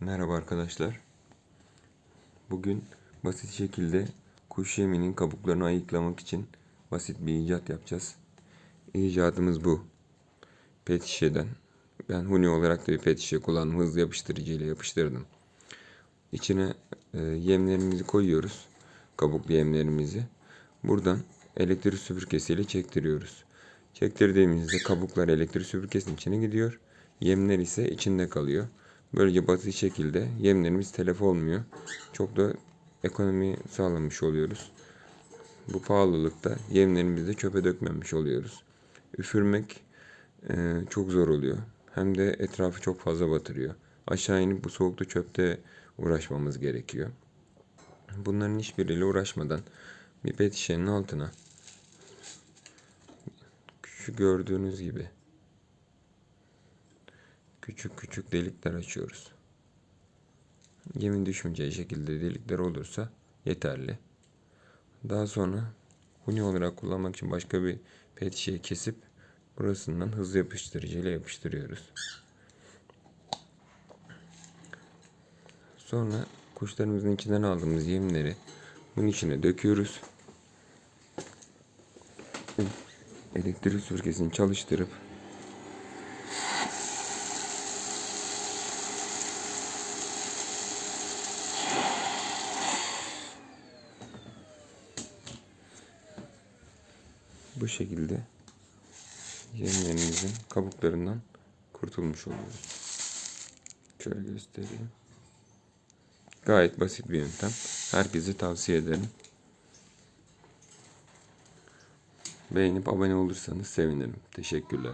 Merhaba arkadaşlar. Bugün basit şekilde kuş yeminin kabuklarını ayıklamak için basit bir icat yapacağız. İcadımız bu. Pet şişeden. Ben huni olarak da bir pet şişe kullandım. Hızlı yapıştırıcı ile yapıştırdım. İçine e, yemlerimizi koyuyoruz. Kabuklu yemlerimizi. Buradan elektrik süpürgesiyle çektiriyoruz. Çektirdiğimizde kabuklar elektrik süpürgesinin içine gidiyor. Yemler ise içinde kalıyor. Böylece basit şekilde yemlerimiz telef olmuyor. Çok da ekonomi sağlamış oluyoruz. Bu pahalılıkta yemlerimizi çöpe dökmemiş oluyoruz. Üfürmek e, çok zor oluyor. Hem de etrafı çok fazla batırıyor. Aşağı inip bu soğukta çöpte uğraşmamız gerekiyor. Bunların hiçbiriyle uğraşmadan bir pet şişenin altına şu gördüğünüz gibi küçük küçük delikler açıyoruz. Yemin düşmeyeceği şekilde delikler olursa yeterli. Daha sonra huni olarak kullanmak için başka bir pet şişeyi kesip burasından hızlı yapıştırıcı ile yapıştırıyoruz. Sonra kuşlarımızın içinden aldığımız yemleri bunun içine döküyoruz. Elektrik süpürgesini çalıştırıp bu şekilde yemlerimizin kabuklarından kurtulmuş oluyoruz. Şöyle göstereyim. Gayet basit bir yöntem. Herkese tavsiye ederim. Beğenip abone olursanız sevinirim. Teşekkürler.